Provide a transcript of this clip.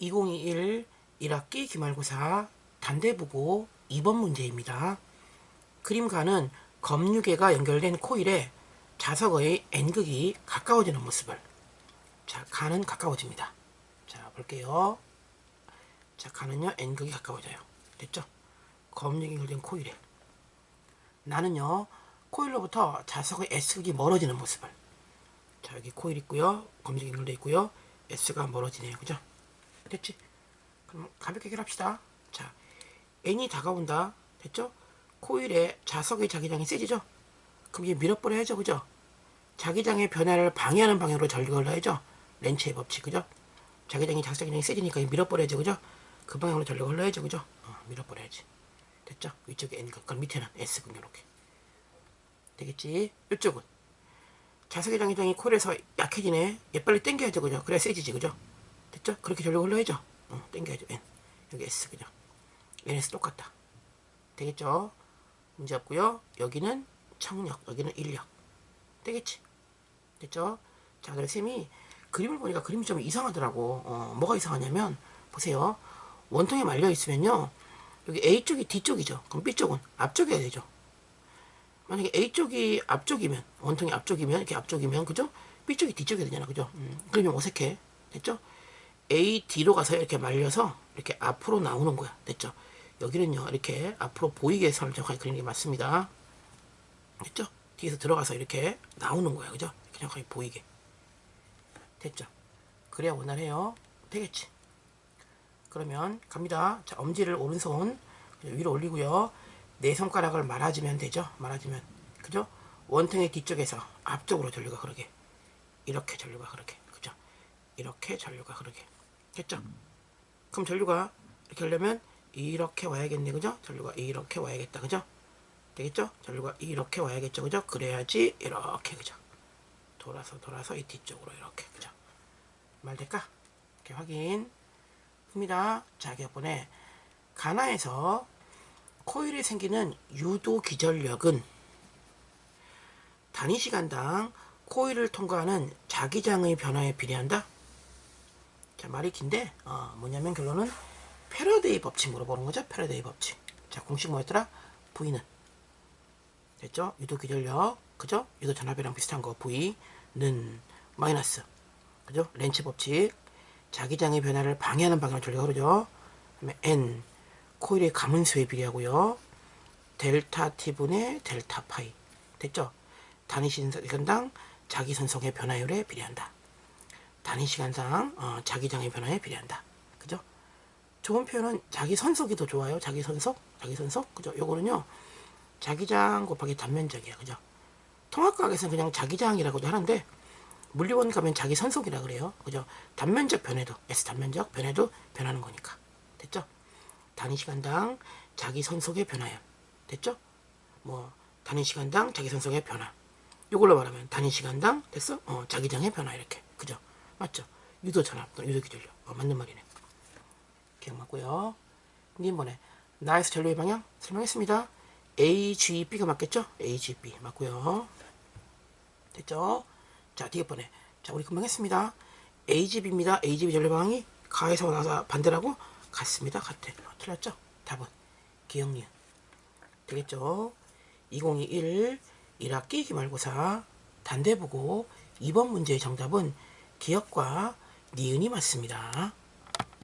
2021 1학기 기말고사 단대부고 2번 문제입니다. 그림가는 검유계가 연결된 코일에 자석의 N극이 가까워지는 모습을 자, 가는 가까워집니다. 자, 볼게요. 자, 가는요, N극이 가까워져요. 됐죠? 검유계 연결된 코일에 나는요, 코일로부터 자석의 S극이 멀어지는 모습을 자, 여기 코일 있고요. 검유계 연결돼 있고요. S가 멀어지네요. 그죠? 됐지? 그럼 가볍게 해결합시다. 자, N이 다가온다. 됐죠? 코일에 자석의 자기장이 세지죠? 그럼 이게 밀어버려야죠. 그죠? 자기장의 변화를 방해하는 방향으로 전력을 넣어야죠. 렌치의 법칙. 그죠? 자기장이 자석 자기장이 세지니까 밀어버려야죠. 그죠? 그 방향으로 전력을 넣어야죠. 그죠? 어, 밀어버려야지. 됐죠? 위쪽에 N극, 그럼 밑에는 S극 이렇게. 되겠지? 이쪽은 자석의 장기장이 코일에서 약해지네. 얘 빨리 당겨야죠. 그죠? 그래야 세지지. 그죠? 됐죠? 그렇게 전력을 넣어야죠. 어, 당겨야죠. N. 여기 S 그죠? NS 똑같다. 되겠죠? 문제 없고요. 여기는 청력, 여기는 인력. 되겠지? 됐죠? 자, 그래서 쌤이 그림을 보니까 그림이 좀 이상하더라고. 어, 뭐가 이상하냐면 보세요. 원통에 말려 있으면요. 여기 A 쪽이 뒤쪽이죠. 그럼 B 쪽은 앞쪽이어야 되죠. 만약에 A 쪽이 앞쪽이면 원통이 앞쪽이면 이렇게 앞쪽이면 그죠? B 쪽이 뒤쪽이 되잖아. 그죠? 음, 그러면 어색해. 됐죠? A D로 가서 이렇게 말려서 이렇게 앞으로 나오는 거야. 됐죠? 여기는요. 이렇게 앞으로 보이게 선을 정확하게 그리는 게 맞습니다. 됐죠? 뒤에서 들어가서 이렇게 나오는 거야. 그죠? 정확하게 보이게. 됐죠? 그래야 원활해요. 되겠지? 그러면 갑니다. 자, 엄지를 오른손 위로 올리고요. 네 손가락을 말아주면 되죠. 말아주면 그죠? 원통의 뒤쪽에서 앞쪽으로 전류가 흐르게 이렇게 전류가 흐르게 그죠? 이렇게 전류가 흐르게 됐죠? 그럼 전류가 이렇게 하려면 이렇게 와야겠네 그죠? 전류가 이렇게 와야겠다 그죠? 되겠죠? 전류가 이렇게 와야겠죠 그죠? 그래야지 이렇게 그죠? 돌아서 돌아서 이 뒤쪽으로 이렇게 그죠? 말 될까? 이렇게 확인 합니다. 자, 기업번에 가나에서 코일에 생기는 유도 기전력은 단위 시간당 코일을 통과하는 자기장의 변화에 비례한다. 자, 말이 긴데 어, 뭐냐면 결론은 패러데이 법칙 물어보는 거죠. 패러데이 법칙. 자, 공식 뭐였더라? V는 됐죠? 유도 기전력, 그죠? 유도 전압이랑 비슷한 거 V는 마이너스, 그죠? 렌치 법칙. 자기장의 변화를 방해하는 방향으로 전류가 흐르죠. 그다음에 N 코일의 가문수에 비례하고요. 델타 T분의 델타 파이 됐죠? 단위 시간당 자기 선속의 변화율에 비례한다. 단위 시간상 어, 자기장의 변화에 비례한다. 그죠? 좋은 표현은 자기 선속이 더 좋아요. 자기 선속, 자기 선속, 그죠? 요거는요. 자기장 곱하기 단면적이야, 그죠? 통합과학에서는 그냥 자기장이라고도 하는데 물리원 가면 자기 선속이라 그래요. 그죠? 단면적 변해도 S 단면적 변해도 변하는 거니까. 됐죠? 단위 시간당 자기 선속의 변화야. 됐죠? 뭐 단위 시간당 자기 선속의 변화. 이걸로 말하면 단위 시간당 됐어? 어, 자기장의 변화 이렇게. 그죠? 맞죠? 유도 전압 유도 기전력. 어, 맞는 말이네. 기억 맞고요. 님번에 나에서 전류의 방향 설명했습니다. AGB가 맞겠죠? AGB 맞고요. 됐죠? 자, 뒤에 번에. 자, 우리 금방 했습니다. AGB입니다. AGB 전류 방향이 가에서 나서 반대라고 같습니다. 같아. 어, 틀렸죠? 답은 기억니은. 되겠죠? 2021 1학기 기말고사 단대보고 2번 문제의 정답은 기억과 니은이 맞습니다.